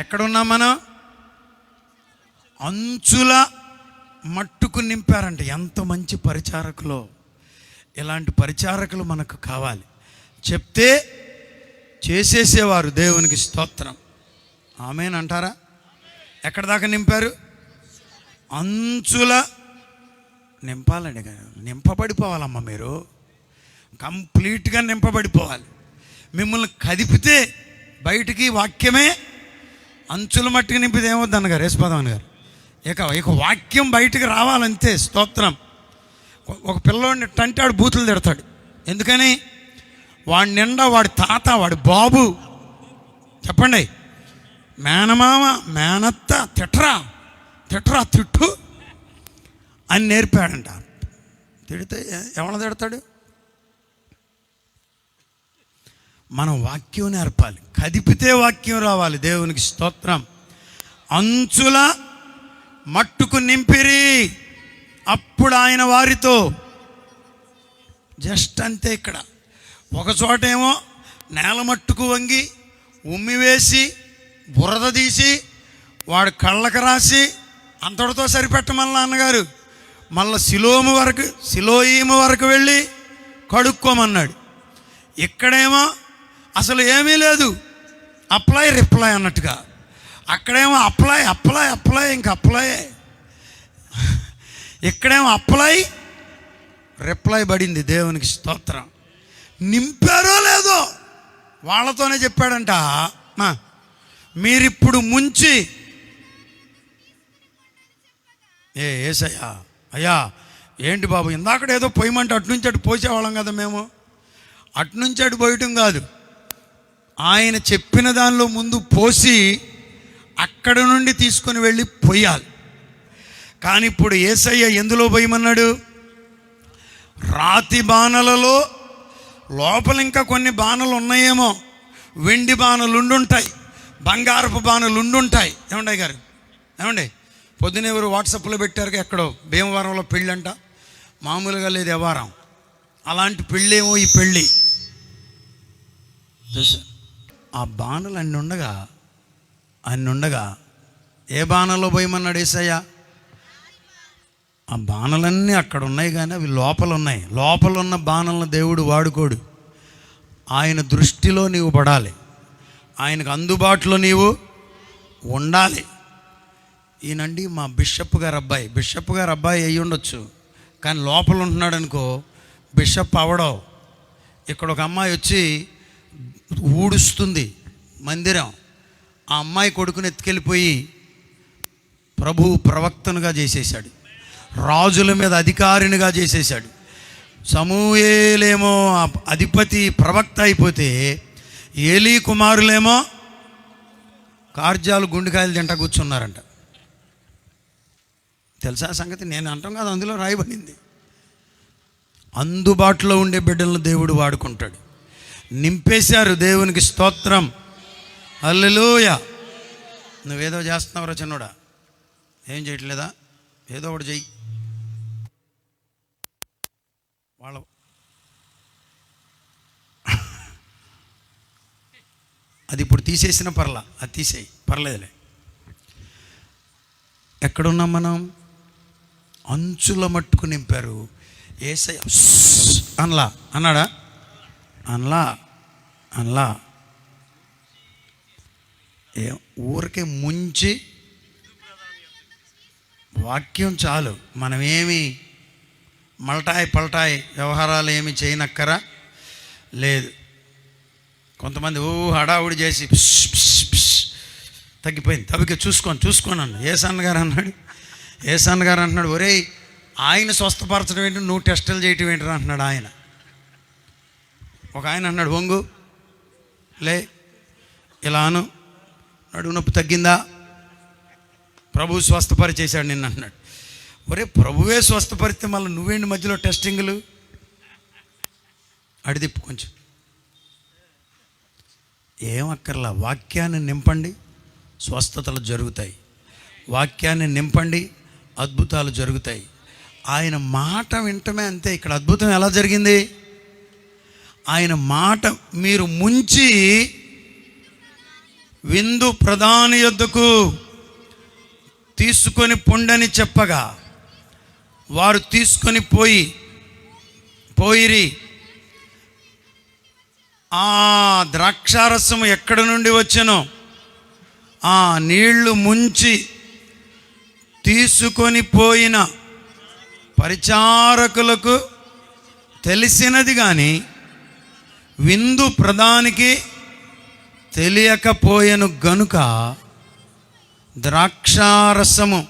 ఎక్కడున్నాం మనం? అంచుల మట్టుకు నింపారంట. ఎంత మంచి పరిచారకులో. ఇలాంటి పరిచారకులు మనకు కావాలి. చెప్తే చేసేసేవారు దేవునికి స్తోత్రం. ఆమెనంటారా ఎక్కడ దాకా నింపారు? అంచుల నింపాలండి. నింపబడిపోవాలమ్మ మీరు. కంప్లీట్గా నింపబడిపోవాలి. మిమ్మల్ని కదిపితే బయటికి వాక్యమే అంచుల మట్టికి నింపితే ఏమవుద్ది అన్నగారు? యేసుపదం గారు ఇక ఇక వాక్యం బయటికి రావాలంతే స్తోత్రం. ఒక పిల్లోడిని టంటాడు బూతులు తిడతాడు. ఎందుకని? వాడి నిండా వాడి తాత వాడి బాబు. చెప్పండి. మేనమామ మేనత్త తిట్రా తిట్రా తిట్టు అని నేర్పాడంట. తిడితే ఎవడ తిడతాడు? మనం వాక్యం నేర్పాలి. కదిపితే వాక్యం రావాలి. దేవునికి స్తోత్రం. అంచుల మట్టుకు నింపిరి. అప్పుడు ఆయన వారితో జస్ట్ అంతే ఇక్కడ. ఒక చోటేమో నేల మట్టుకు వంగి ఉమ్మి వేసి బురద తీసి వాడు కళ్ళకు రాసి అంతటితో సరిపెట్టమల్ల అన్నగారు మళ్ళీ శిలోము వరకు శిలోయీము వరకు వెళ్ళి కడుక్కోమన్నాడు. ఇక్కడేమో అసలు ఏమీ లేదు. అప్లై రిప్లై అన్నట్టుగా. అక్కడేమో అప్లై అప్లై అప్లై ఇంక అప్లై ఇక్కడేమో అప్లై రిప్లై పడింది దేవునికి స్తోత్రం. నింపారో లేదో వాళ్ళతోనే చెప్పాడంట. మా మీరిప్పుడు ముంచి. ఏ ఏసయ్యా అయ్యా ఏంటి బాబు ఇందాకడ ఏదో పోయమంటే అటు నుంచి అటు పోసేవాళ్ళం కదా మేము. అటు నుంచి అటు పోయటం కాదు. ఆయన చెప్పిన దానిలో ముందు పోసి అక్కడ నుండి తీసుకొని వెళ్ళి పొయ్యాలి. కానీ ఇప్పుడు ఏసయ్య ఎందులో పోయమన్నాడు? రాతి బాణలలో లోపల ఇంకా కొన్ని బాణలు ఉన్నాయేమో వెండి బాణలు ఉండుంటాయి బంగారపు బాణలు ఉండుంటాయి ఏమండి గారు ఏమండి? పొద్దున ఎవరు వాట్సాప్లో పెట్టారు ఎక్కడో? భీమవరంలో పెళ్ళంట. మామూలుగా లేదు వ్యవహారం. అలాంటి పెళ్ళేమో ఈ పెళ్ళి. చూసా ఆ బాణలు అన్ని ఉండగా అన్ని ఉండగా ఏ బాణలో పోయమన్నాడు ఏసయ్య? ఆ బాణలన్నీ అక్కడ ఉన్నాయి కానీ అవి లోపల ఉన్నాయి లోపల ఉన్న బాణలను దేవుడు వాడుకోడు. ఆయన దృష్టిలో నీవు పడాలి. ఆయనకు అందుబాటులో నీవు ఉండాలి. ఈయనండి మా బిషప్ గారు అబ్బాయి. బిషప్ గారు అబ్బాయి అయ్యి ఉండొచ్చు. కానీ లోపల ఉంటున్నాడు అనుకో బిషప్ అవడవు ఇక్కడ ఒక అమ్మాయి వచ్చి ఊడుస్తుంది మందిరం. ఆ అమ్మాయి కొడుకుని ఎత్తుకెళ్ళిపోయి ప్రభు ప్రవక్తనుగా చేసేశాడు. రాజుల మీద అధికారినిగా చేసేశాడు. సమూహేలేమో అధిపతి ప్రవక్త అయిపోతే ఏలీ కుమారులేమో కార్జాలు గుండెకాయలు తింట కూర్చున్నారంట. తెలుసా సంగతి? నేను అంటాం కాదు అందులో రాయబడింది. అందుబాటులో ఉండే బిడ్డలను దేవుడు వాడుకుంటాడు. నింపేశారు దేవునికి స్తోత్రం. అల్లెలోయ నువ్వేదో చేస్తున్నావురా చిన్నోడా? ఏం చేయట్లేదా? ఏదో ఒకటి చెయ్యి. వాళ్ళ అది ఇప్పుడు తీసేసిన పర్లా. అది తీసేయి. పర్లేదులే. ఎక్కడున్నాం మనం? అంచుల మట్టుకు నింపారు. ఏసై అనలా. అన్నాడా? అనలా అనలా. ఏ ఊరికే ముంచి వాక్యం చాలు. మనమేమి మలటాయి పలటాయి వ్యవహారాలు ఏమి చేయనక్కరా? లేదు. కొంతమంది ఓ హడావుడి చేసి తగ్గిపోయింది. తగ్గిక చూసుకోండి చూసుకోండి అన్న ఏ గారు అన్నాడు. ఏ గారు అంటున్నాడు ఒరేయ్ ఆయన స్వస్థపరచడం ఏంటి? నువ్వు టెస్టులు చేయటం ఏంటి అంటున్నాడు ఆయన. ఒక ఆయన అన్నాడు వంగు. లే ఇలాను నడువు నొప్పి తగ్గిందా? ప్రభు స్వస్థపరిచేశాడు నిన్న అన్నాడు. ఒరే ప్రభువే స్వస్థపరిస్తే మళ్ళీ నువ్వేంటి మధ్యలో టెస్టింగ్లు? అడిదిప్పు కొంచెం. ఏం అక్కర్లా వాక్యాన్ని నింపండి స్వస్థతలు జరుగుతాయి. వాక్యాన్ని నింపండి అద్భుతాలు జరుగుతాయి. ఆయన మాట వింటమే అంతే. ఇక్కడ అద్భుతం ఎలా జరిగింది? ఆయన మాట మీరు ముంచి విందు ప్రధాని యొద్దకు తీసుకొని పొండని చెప్పగా వారు తీసుకొని పోయి పోయిరి. ఆ ద్రాక్షారసం ఎక్కడి నుండి వచ్చెనో ఆ నీళ్ళు ముంచి తీసుకొని పోయిన పరిచారకులకు తెలిసినది కానీ విందు ప్రధానికి తెలియకపోయెను గనుక ద్రాక్షారసము.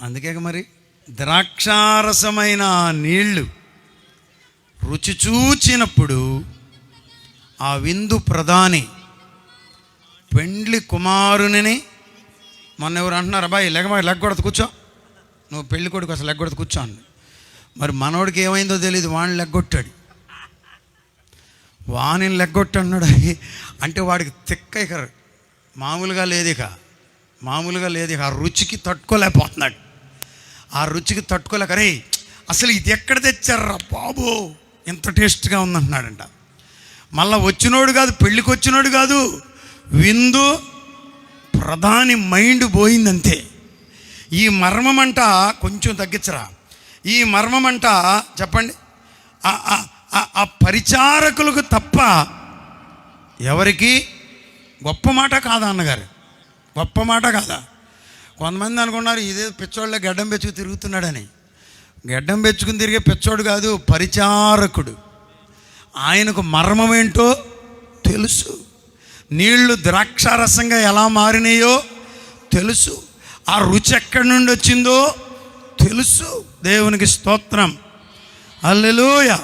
అందుకే మరి ద్రాక్షారసమైన నీళ్ళు నీళ్ళు రుచి చూచినప్పుడు ఆ విందు ప్రధాని పెండ్లి కుమారుని మొన్న ఎవరు అంటున్నారు? అబ్బాయి లెగ లెగ్గొడదు కూర్చో. నువ్వు పెళ్ళి కొడుకు అసలు లెగ్గొడదు కూర్చోండి. మరి మనోడికి ఏమైందో తెలియదు వాడిని లెగ్గొట్టాడు. వాణిని లెగ్గొట్టన్నాడు అంటే వాడికి తిక్క ఇక మామూలుగా లేదు ఇక. మామూలుగా లేదు ఇక. ఆ రుచికి తట్టుకోలేకపోతున్నాడు. ఆ రుచికి తట్టుకోలేక రే అసలు ఇది ఎక్కడ తెచ్చారా బాబు? ఇంత టేస్ట్గా ఉందంటున్నాడంట. మళ్ళా వచ్చినోడు కాదు పెళ్ళికి వచ్చినోడు కాదు విందు ప్రధాని మైండ్ పోయిందంతే. ఈ మర్మమంట కొంచెం తగ్గించరా. ఈ మర్మమంట చెప్పండి. ఆ- పరిచారకులకు తప్ప ఎవరికి గొప్ప మాట కాదా అన్నగారు? గొప్ప మాట కాదా? కొంతమంది అనుకున్నారు ఇదే పిచ్చోళ్ళ గడ్డం పెంచుకు తిరుగుతున్నాడని. గడ్డం పెంచుకుని తిరిగే పిచ్చోడు కాదు పరిచారకుడు. ఆయనకు మర్మం ఏంటో తెలుసు. నీళ్ళు ద్రాక్షారసంగా ఎలా మారినాయో తెలుసు. ఆ రుచి ఎక్కడి నుండి వచ్చిందో తెలుసు. దేవునికి స్తోత్రం. అల్లెలూయ